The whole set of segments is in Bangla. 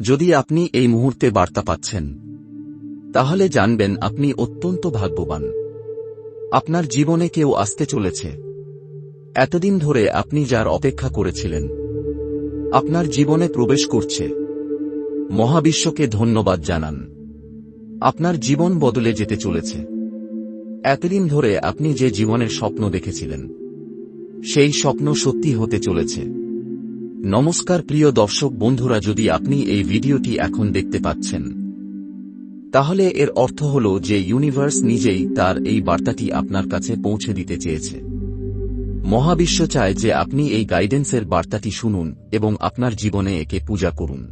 যদি আপনি এই মুহূর্তে বার্তা পাচ্ছেন, তাহলে জানবেন আপনি অত্যন্ত ভাগ্যবান। আপনার জীবনে কেউ আসতে চলেছে। এতদিন ধরে আপনি যার অপেক্ষা করেছিলেন, আপনার জীবনে প্রবেশ করছে। মহাবিশ্বকে ধন্যবাদ জানান। আপনার জীবন বদলে যেতে চলেছে। এতদিন ধরে আপনি যে জীবনের স্বপ্ন দেখেছিলেন, সেই স্বপ্ন সত্যি হতে চলেছে। নমস্কার প্রিয় দর্শক বন্ধুরা, যদি আপনি এই ভিডিওটি এখন দেখতে পাচ্ছেন, তাহলে এর অর্থ হল যে ইউনিভার্স নিজেই তার এই বার্তাটি আপনার কাছে পৌঁছে দিতে চেয়েছে। মহাবিশ্ব চায় যে আপনি এই গাইডেন্সের বার্তাটি শুনুন এবং আপনার জীবনে একে পূজা করুন।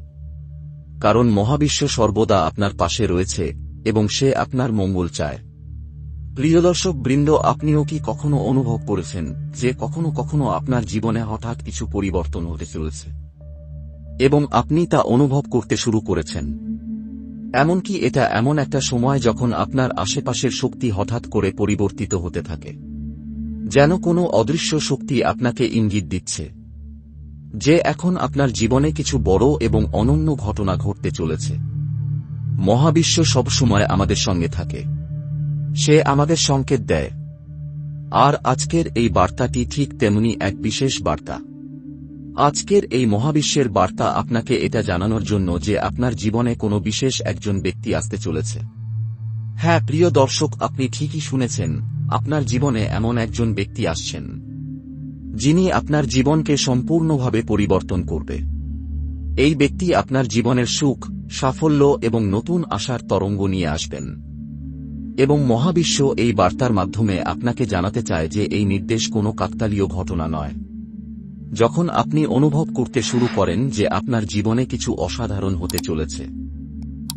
কারণ মহাবিশ্ব সর্বদা আপনার পাশে রয়েছে এবং সে আপনার মঙ্গল চায়। প্রিয় দর্শক বৃন্দ, আপনিও কি কখনো অনুভব করেছেন যে কখনো কখনো আপনার জীবনে হঠাৎ কিছু পরিবর্তন হতে চলেছে? এবং আপনি তা অনুভব করতে শুরু করেছেন? এমনকি এটা এমন একটা সময় যখন আপনার আশেপাশের শক্তি হঠাৎ করে পরিবর্তিত হতে থাকে। যেন কোনো অদৃশ্য শক্তি আপনাকে ইঙ্গিত দিচ্ছে যে এখন আপনার জীবনে কিছু বড় এবং অনন্য ঘটনা ঘটতে চলেছে। মহাবিশ্ব সবসময় আমাদের সঙ্গে থাকে। সে আমাদের সংকেত দেয়। আর আজকের এই বার্তাটি ঠিক তেমনি এক বিশেষ বার্তা। আজকের এই মহাবিশ্বের বার্তা আপনাকে এটা জানানোর জন্য যে আপনার জীবনে কোনো বিশেষ একজন ব্যক্তি আসতে চলেছে। হ্যাঁ প্রিয় দর্শক, আপনি ঠিকই শুনেছেন, আপনার জীবনে এমন একজন ব্যক্তি আসছেন, যিনি আপনার জীবনকে সম্পূর্ণভাবে পরিবর্তন করবে। এই ব্যক্তি আপনার জীবনের সুখ, সাফল্য এবং নতুন আশার তরঙ্গ নিয়ে আসবেন। এবং মহাবিশ্ব এই বার্তার মাধ্যমে আপনাকে জানাতে চায় যে এই নির্দেশ কোনো কাকতালীয় ঘটনা নয়। যখন আপনি অনুভব করতে শুরু করেন যে আপনার জীবনে কিছু অসাধারণ হতে চলেছে।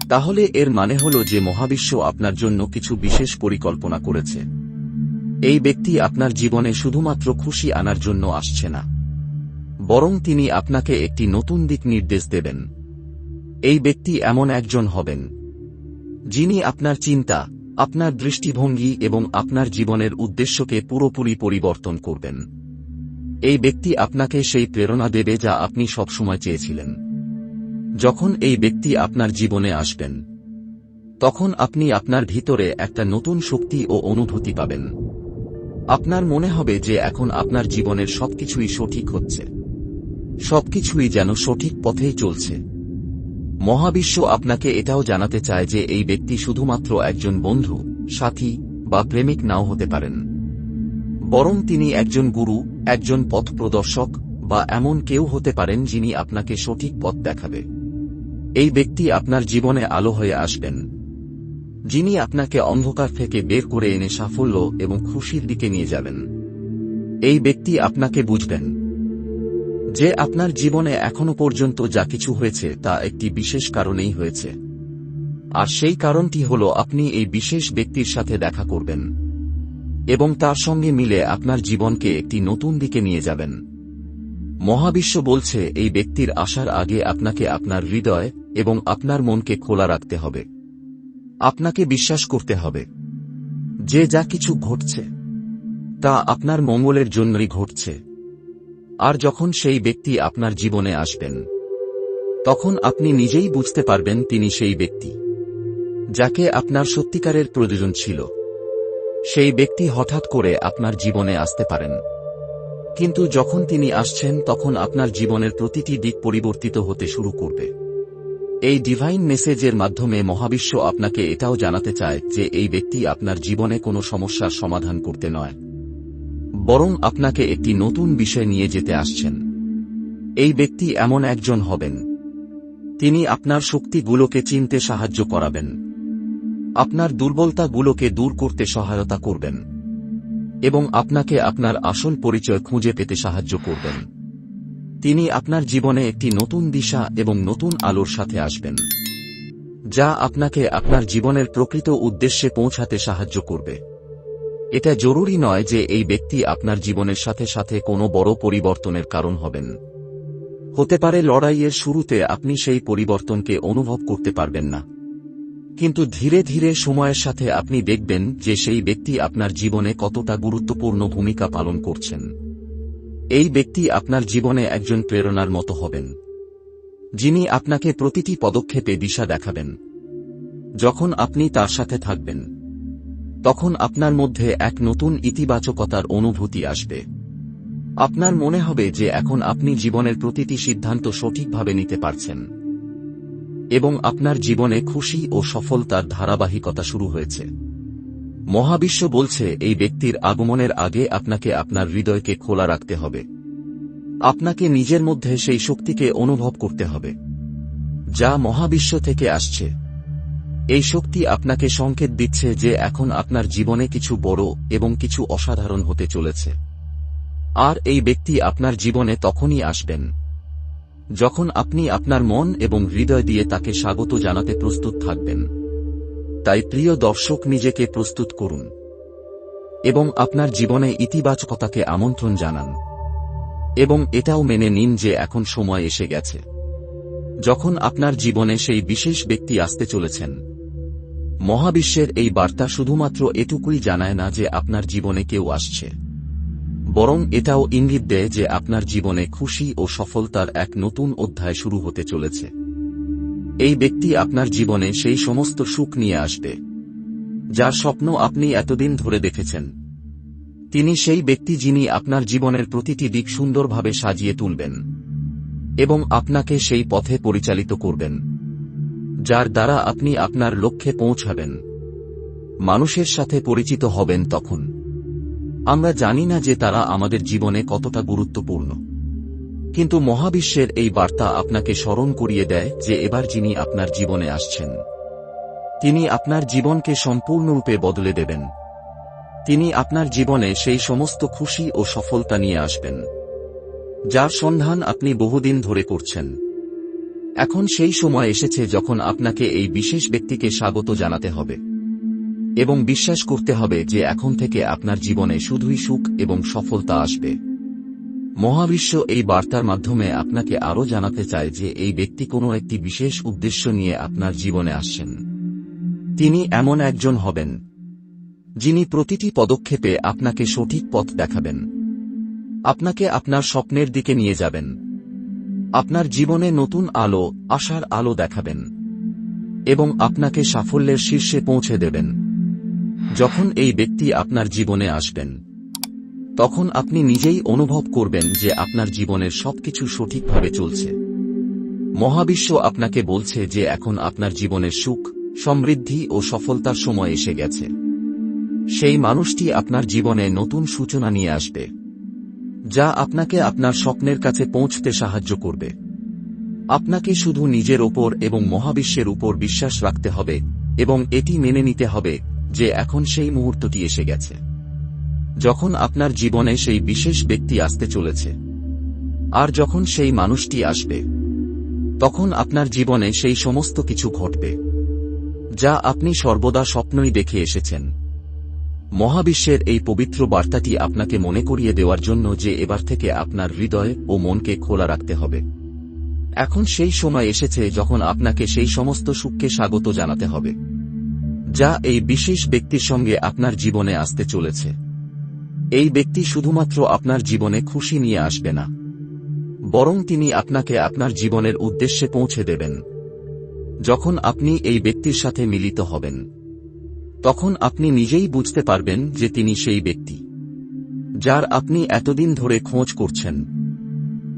তাহলে এর মানে হল যে মহাবিশ্ব আপনার জন্য কিছু বিশেষ পরিকল্পনা করেছে। এই ব্যক্তি আপনার জীবনে শুধুমাত্র খুশি আনার জন্য আসছে না। বরং তিনি আপনাকে একটি নতুন দিক নির্দেশ দেবেন। এই ব্যক্তি এমন একজন হবেন, যিনি আপনার চিন্তা আপনার দৃষ্টিভঙ্গি এবং আপনার জীবনের উদ্দেশ্যকে পুরোপুরি পরিবর্তন করবেন। এই ব্যক্তি আপনাকে সেই প্রেরণা দেবে যা আপনি সবসময় চেয়েছিলেন। যখন এই ব্যক্তি আপনার জীবনে আসবেন, তখন আপনি আপনার ভিতরে একটা নতুন শক্তি ও অনুভূতি পাবেন। আপনার মনে হবে যে এখন আপনার জীবনের সবকিছুই সঠিক হচ্ছে। সবকিছুই যেন সঠিক পথেই চলছে। মহাবিশ্ব আপনাকে এটাও জানাতে চায় যে এই ব্যক্তি শুধুমাত্র একজন বন্ধু, সাথী বা প্রেমিক নাও হতে পারেন। বরং তিনি একজন গুরু, একজন পথ প্রদর্শক বা এমন কেউ হতে পারেন যিনি আপনাকে সঠিক পথ দেখাবে। এই ব্যক্তি আপনার জীবনে আলো হয়ে আসবেন। যিনি আপনাকে অন্ধকার থেকে বের করে এনে সাফল্য এবং খুশির দিকে নিয়ে যাবেন। এই ব্যক্তি আপনাকে বুঝবেন। যে আপনার জীবনে এখনও পর্যন্ত যা কিছু হয়েছে তা একটি বিশেষ কারণেই হয়েছে। আর সেই কারণটি হল আপনি এই বিশেষ ব্যক্তির সাথে দেখা করবেন। এবং তার সঙ্গে মিলে আপনার জীবনকে একটি নতুন দিকে নিয়ে যাবেন। মহাবিশ্ব বলছে, এই ব্যক্তির আসার আগে আপনাকে আপনার হৃদয় এবং আপনার মনকে খোলা রাখতে হবে। আপনাকে বিশ্বাস করতে হবে। যে যা কিছু ঘটছে, তা আপনার মঙ্গলের জন্যই ঘটছে। আর যখন সেই ব্যক্তি আপনার জীবনে আসবেন, তখন আপনি নিজেই বুঝতে পারবেন তিনি সেই ব্যক্তি, যাকে আপনার সত্যিকারের প্রয়োজন ছিল। সেই ব্যক্তি হঠাৎ করে আপনার জীবনে আসতে পারেন। কিন্তু যখন তিনি আসছেন, তখন আপনার জীবনের প্রতিটি দিক পরিবর্তিত হতে শুরু করবে। এই ডিভাইন মেসেজের মাধ্যমে মহাবিশ্ব আপনাকে এটাও জানাতে চায় যে এই ব্যক্তি আপনার জীবনে কোনো সমস্যার সমাধান করতে নয়। বরং আপনাকে একটি নতুন বিষয় নিয়ে যেতে আসছেন। এই ব্যক্তি এমন একজন হবেন। তিনি আপনার শক্তিগুলোকে চিনতে সাহায্য করাবেন। আপনার দুর্বলতাগুলোকে দূর করতে সহায়তা করবেন। এবং আপনাকে আপনার আসল পরিচয় খুঁজে পেতে সাহায্য করবেন। তিনি আপনার জীবনে একটি নতুন দিশা এবং নতুন আলোর সাথে আসবেন, যা আপনাকে আপনার জীবনের প্রকৃত উদ্দেশ্যে পৌঁছাতে সাহায্য করবে। এটা জরুরি নয় যে এই ব্যক্তি আপনার জীবনের সাথে সাথে কোনো বড় পরিবর্তনের কারণ হবেন। হতে পারে লড়াইয়ের শুরুতে আপনি সেই পরিবর্তনকে অনুভব করতে পারবেন না। কিন্তু ধীরে ধীরে সময়ের সাথে আপনি দেখবেন যে সেই ব্যক্তি আপনার জীবনে কতটা গুরুত্বপূর্ণ ভূমিকা পালন করছেন। এই ব্যক্তি আপনার জীবনে একজন প্রেরণার মতো হবেন। যিনি আপনাকে প্রতিটি পদক্ষেপে দিশা দেখাবেন। যখন আপনি তার সাথে থাকবেন। তখন আপনার মধ্যে এক নতুন ইতিবাচকতার অনুভূতি আসবে। আপনার মনে হবে যে এখন আপনি জীবনের প্রতিটি সিদ্ধান্ত সঠিকভাবে নিতে পারছেন। এবং আপনার জীবনে খুশি ও সফলতার ধারাবাহিকতা শুরু হয়েছে। মহাবিশ্ব বলছে, এই ব্যক্তির আগমনের আগে আপনাকে আপনার হৃদয়কে খোলা রাখতে হবে। আপনাকে নিজের মধ্যে সেই শক্তিকে অনুভব করতে হবে, যা মহাবিশ্ব থেকে আসছে। এই শক্তি আপনাকে সংকেত দিচ্ছে যে এখন আপনার জীবনে কিছু বড় এবং কিছু অসাধারণ হতে চলেছে। আর এই ব্যক্তি আপনার জীবনে তখনই আসবেন। যখন আপনি আপনার মন এবং হৃদয় দিয়ে তাকে স্বাগত জানাতে প্রস্তুত থাকবেন। তাই প্রিয় দর্শক, নিজেকে প্রস্তুত করুন। এবং আপনার জীবনে ইতিবাচকতাকে আমন্ত্রণ জানান। এবং এটাও মেনে নিন যে এখন সময় এসে গেছে। যখন আপনার জীবনে সেই বিশেষ ব্যক্তি আসতে চলেছেন মহাবিশ্বের এই বার্তা শুধুমাত্র এটুকুই জানায় না যে আপনার জীবনে কেউ আসছে। বরং এটাও ইঙ্গিত দেয় যে আপনার জীবনে খুশি ও সফলতার এক নতুন অধ্যায় শুরু হতে চলেছে। এই ব্যক্তি আপনার জীবনে সেই সমস্ত সুখ নিয়ে আসবে, যার স্বপ্ন আপনি এতদিন ধরে দেখেছেন। তিনি সেই ব্যক্তি যিনি আপনার জীবনের প্রতিটি দিক সুন্দরভাবে সাজিয়ে তুলবেন এবং আপনাকে সেই পথে পরিচালিত করবেন। যার দ্বারা আপনি আপনার লক্ষ্যে পৌঁছাবেন। মানুষের সাথে পরিচিত হবেন তখন। আমরা জানি না যে তারা আমাদের জীবনে কতটা গুরুত্বপূর্ণ। কিন্তু মহাবিশ্বের এই বার্তা আপনাকে স্মরণ করিয়ে দেয় যে এবার যিনি আপনার জীবনে আসছেন, তিনি আপনার জীবনকে সম্পূর্ণরূপে বদলে দেবেন। তিনি আপনার জীবনে সেই সমস্ত খুশি ও সফলতা নিয়ে আসবেন, যার সন্ধান আপনি বহুদিন ধরে করছেন। এখন সেই সময় এসেছে যখন আপনাকে এই বিশেষ ব্যক্তিকে স্বাগত জানাতে হবে এবং বিশ্বাস করতে হবে যে এখন থেকে আপনার জীবনে শুধুই সুখ এবং সফলতা আসবে। মহাবিশ্ব এই বার্তার মাধ্যমে আপনাকে আরও জানাতে চায় যে এই ব্যক্তি কোনো একটি বিশেষ উদ্দেশ্য নিয়ে আপনার জীবনে আসছেন। তিনি এমন একজন হবেন, যিনি প্রতিটি পদক্ষেপে আপনাকে সঠিক পথ দেখাবেন। আপনাকে আপনার স্বপ্নের দিকে নিয়ে যাবেন। আপনার জীবনে নতুন আলো, আশার আলো দেখাবেন। এবং আপনাকে সাফল্যের শীর্ষে পৌঁছে দেবেন। যখন এই ব্যক্তি আপনার জীবনে আসবেন, তখন আপনি নিজেই অনুভব করবেন যে আপনার জীবনের সবকিছু সঠিকভাবে চলছে। মহাবিশ্ব আপনাকে বলছে যে এখন আপনার জীবনের সুখ, সমৃদ্ধি ও সফলতার সময় এসে গেছে। সেই মানুষটি আপনার জীবনে নতুন সূচনা নিয়ে আসবে। যা আপনাকে আপনার স্বপ্নের কাছে পৌঁছতে সাহায্য করবে। আপনাকে শুধু নিজের ওপর এবং মহাবিশ্বের উপর বিশ্বাস রাখতে হবে এবং এটি মেনে নিতে হবে যে এখন সেই মুহূর্তটি এসে গেছে। যখন আপনার জীবনে সেই বিশেষ ব্যক্তি আসতে চলেছে, আর যখন সেই মানুষটি আসবে, তখন আপনার জীবনে সেই সমস্ত কিছু ঘটবে, যা আপনি সর্বদা স্বপ্নই দেখে এসেছেন। মহাবিশ্বের এই পবিত্র বার্তাটি আপনাকে মনে করিয়ে দেওয়ার জন্য যে এবার থেকে আপনার হৃদয় ও মনকে খোলা রাখতে হবে। এখন সেই সময় এসেছে যখন আপনাকে সেই সমস্ত সুখকে স্বাগত জানাতে হবে, যা এই বিশেষ ব্যক্তির সঙ্গে আপনার জীবনে আসতে চলেছে। এই ব্যক্তি শুধুমাত্র আপনার জীবনে খুশি নিয়ে আসবে না, বরং তিনি আপনাকে আপনার জীবনের উদ্দেশ্যে পৌঁছে দেবেন, যখন আপনি এই ব্যক্তির সাথে মিলিত হবেন। তখন আপনি নিজেই বুঝতে পারবেন যে তিনি সেই ব্যক্তি, যার আপনি এতদিন ধরে খোঁজ করছেন।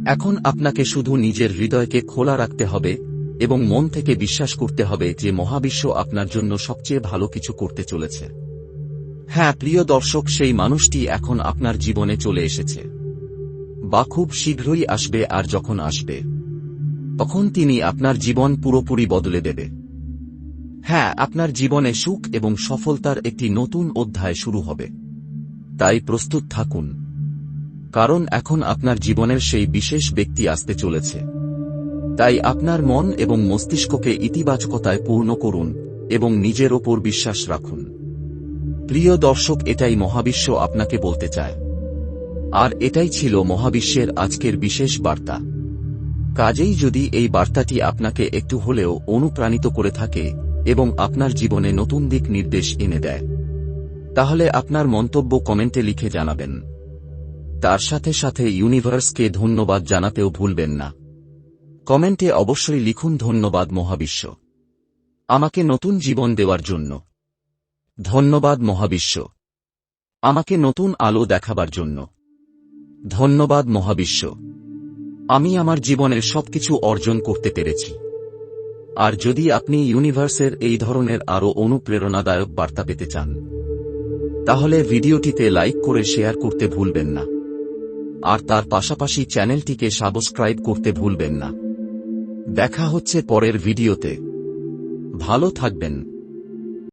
এখন আপনাকে শুধু নিজের হৃদয়কে খোলা রাখতে হবে এবং মন থেকে বিশ্বাস করতে হবে যে মহাবিশ্ব আপনার জন্য সবচেয়ে ভালো কিছু করতে চলেছে। হ্যাঁ প্রিয় দর্শক, সেই মানুষটি এখন আপনার জীবনে চলে এসেছে। বা খুব শীঘ্রই আসবে আর যখন আসবে, তখন তিনি আপনার জীবন পুরোপুরি বদলে দেবে। হ্যাঁ আপনার জীবনে সুখ এবং সফলতার একটি নতুন অধ্যায় শুরু হবে। তাই প্রস্তুত থাকুন। কারণ এখন আপনার জীবনের সেই বিশেষ ব্যক্তি আসতে চলেছে। তাই আপনার মন এবং মস্তিষ্ককে ইতিবাচকতায় পূর্ণ করুন এবং নিজের ওপর বিশ্বাস রাখুন। প্রিয় দর্শক, এটাই মহাবিশ্ব আপনাকে বলতে চায়। আর এটাই ছিল মহাবিশ্বের আজকের বিশেষ বার্তা। কাজেই যদি এই বার্তাটি আপনাকে একটু হলেও অনুপ্রাণিত করে থাকে এবং আপনার জীবনে নতুন দিক নির্দেশ এনে দেয়। তাহলে আপনার মন্তব্য কমেন্টে লিখে জানাবেন। তার সাথে সাথে ইউনিভার্সকে ধন্যবাদ জানাতেও ভুলবেন না। কমেন্টে অবশ্যই লিখুন, ধন্যবাদ মহাবিশ্ব। আমাকে নতুন জীবন দেওয়ার জন্য। ধন্যবাদ মহাবিশ্ব। আমাকে নতুন আলো দেখাবার জন্য। ধন্যবাদ মহাবিশ্ব। আমি আমার জীবনের সবকিছু অর্জন করতে পেরেছি। আর যদি আপনি ইউনিভার্সের এই ধরনের আরও অনুপ্রেরণাদায়ক বার্তা পেতে চান, তাহলে ভিডিওটিতে লাইক করে শেয়ার করতে ভুলবেন না। আর তার পাশাপাশি চ্যানেলটিকে সাবস্ক্রাইব করতে ভুলবেন না। দেখা হচ্ছে পরের ভিডিওতে। ভালো থাকবেন।